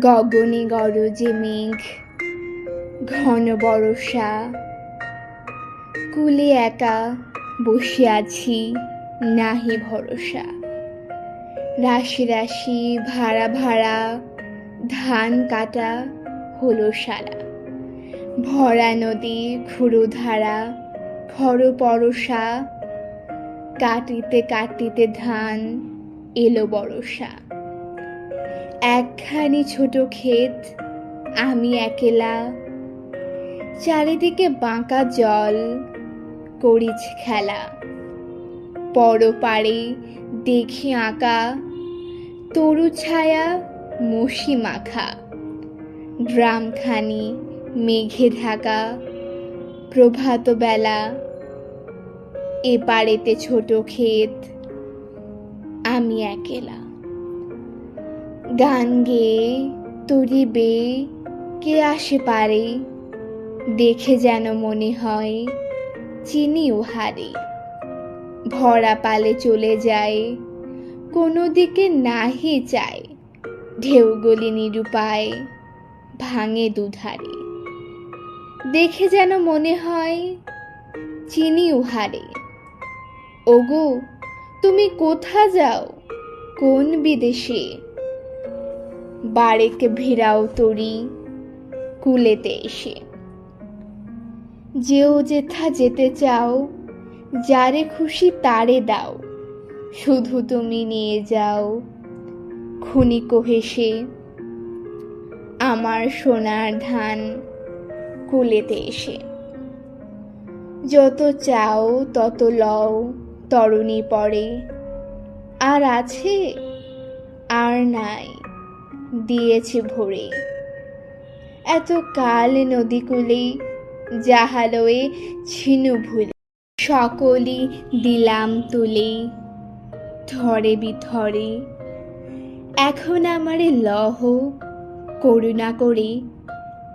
গগনে গরজে মেঘ, ঘন বরষা। কুলে একা বসে আছি, নাহি ভরসা। রাশি রাশি ভাড়া ভাড়া, ধান কাটা হলো সারা। ভরা নদী খুরু খর পরশা কাটিতে কাটিতে ধান এলো বরষা একখানি ছোট ক্ষেত, আমি একেলা। চারিদিকে বাঁকা জল করিছ খেলা। পর পারে দেখি আঁকা, তরু ছায়া মসি মাখা। গ্রামখানি মেঘে ঢাকা। প্রভাত বেলা। এপারেতে ছোট ক্ষেত, আমি একেলা। গান গেয়ে তরি বেয়ে, কে আসে পারে, দেখে যেন মনে হয় চিনি হারে ভরা পালে চলে যায়, কোনো দিকে নাহি চায় ঢেউগুলি নিরুপায় ভাঙে দুধারে। দেখে যেন মনে হয় চিনি উহারে। ওগো, তুমি কোথা যাও? কোন বিদেশে? বারেক ভিড়াও তরি কুলেতে এসে। যেও যেথা যেতে চাও, যারে খুশি তারে দাও। শুধু তুমি নিয়ে যাও ক্ষণিক হেসে আমার সোনার ধান কুলেতে এসে। যত চাও, তত লও, তরুণী পরে। আর আছে, আর নাই, দিয়েছে ভরে। এত কাল নদীকুলে জাহালয়ে ছিনু ভুলে, সকলই দিলাম তুলে। ধরে বিধরে, এখন আমারে লহ, করুণা করে।